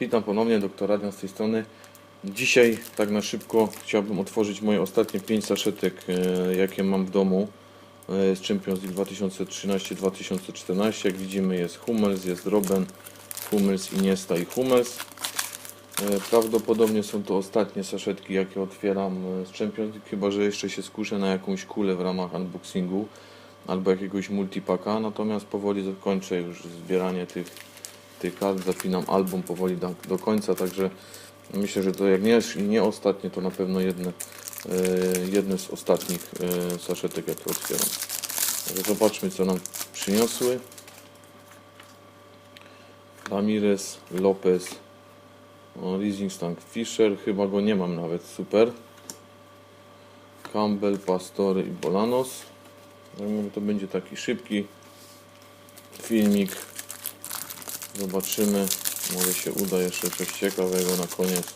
Witam ponownie, doktor Adrian z tej strony. Dzisiaj tak na szybko chciałbym otworzyć moje ostatnie 5 saszetek, e, jakie mam w domu e, z Champions League 2013-2014. Jak widzimy jest Hummels, jest Robben, Hummels, Iniesta i Hummels. E, Prawdopodobnie są to ostatnie saszetki, jakie otwieram z Champions League, chyba że jeszcze się skuszę na jakąś kulę w ramach unboxingu albo jakiegoś multipaka, natomiast powoli zakończę już zbieranie tych, tych kart, zapinam album powoli do, do końca, także myślę, że to jak nie, nie ostatnie, to na pewno jedne, e, jedne z ostatnich e, saszetek, jakie otwieram. Zobaczmy, co nam przyniosły. Ramirez, Lopez, o, Fisher, chyba go nie mam nawet, super. Campbell, Pastore i Bolanos. Mówię, to będzie taki szybki filmik. Zobaczymy, może się uda jeszcze coś ciekawego na koniec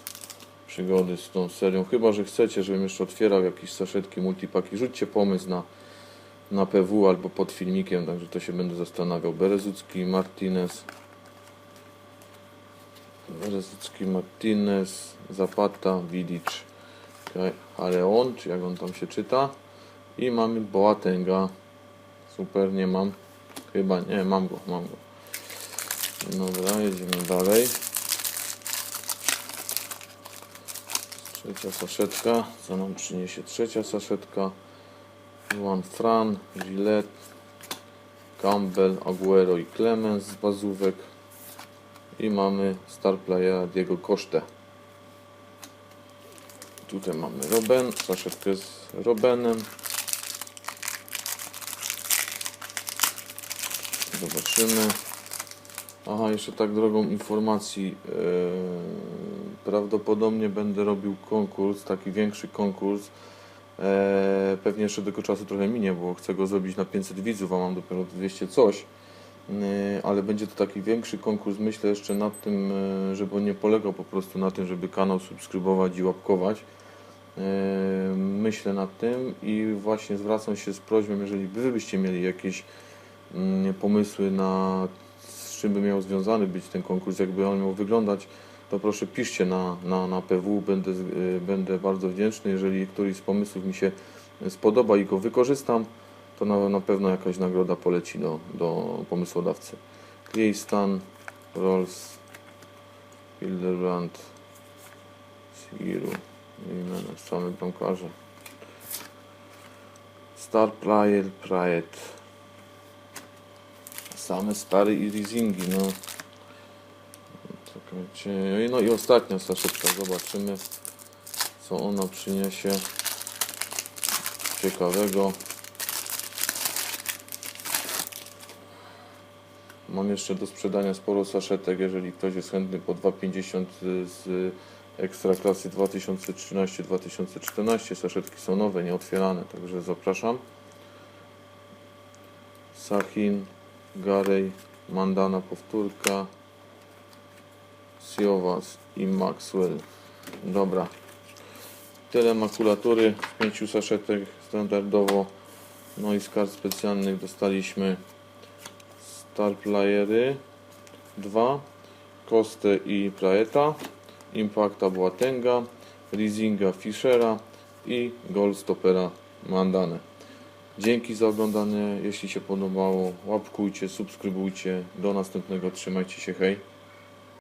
przygody z tą serią. Chyba, że chcecie, żebym jeszcze otwierał jakieś saszetki, multipaki. Rzućcie pomysł na, na PW albo pod filmikiem, także to się będę zastanawiał. Berezucki, Martinez, Berezucki, Martinez, Zapata, Vidic, Aleon, czy jak on tam się czyta. I mamy Boatenga. Super, nie mam. Chyba nie, mam go, mam go. Dobra, jedziemy dalej. Trzecia saszetka. Co nam przyniesie trzecia saszetka? Juan Fran, Gillette, Campbell, Aguero i Clemens z bazówek. I mamy star playera Diego Kosztę. Tutaj mamy Robben, saszetkę z Robbenem. Zobaczymy. Aha, jeszcze tak drogą informacji. Yy, prawdopodobnie będę robił konkurs, taki większy konkurs. Eee, pewnie jeszcze tego czasu trochę minie, bo chcę go zrobić na 500 widzów, a mam dopiero 200 coś. Yy, ale będzie to taki większy konkurs. Myślę jeszcze nad tym, żeby on nie polegał po prostu na tym, żeby kanał subskrybować i łapkować. Myślę nad tym i właśnie zwracam się z prośbą, jeżeli wy byście mieli jakieś mm, pomysły na czym by miał związany być ten konkurs, jakby on miał wyglądać, to proszę piszcie na, na, na PW, będę, y, będę bardzo wdzięczny. Jeżeli któryś z pomysłów mi się spodoba i go wykorzystam, to na, na pewno jakaś nagroda poleci do, do pomysłodawcy. Stan, Rolls, Hildebrand, Siru, Jimenez, same bramkarze. Star Player, Pride. Same stare i leasingi, no. No i ostatnia saszetka, zobaczymy co ona przyniesie ciekawego. Mam jeszcze do sprzedania sporo saszetek, jeżeli ktoś jest chętny po 2,50 z Ekstraklasy 2013-2014. Saszetki są nowe, nieotwierane, także zapraszam. Sahin, Garej, Mandana powtórka, Siowas i Maxwell. Dobra. Tyle makulatury pięciu saszetek standardowo. No i z kart specjalnych dostaliśmy Star Playery 2, Kostę i Praeta, Impacta Boatenga, Leasinga Fischera i Goldstoppera Mandane. Dzięki za oglądanie. Jeśli się podobało, łapkujcie, subskrybujcie. Do następnego. Trzymajcie się. Hej.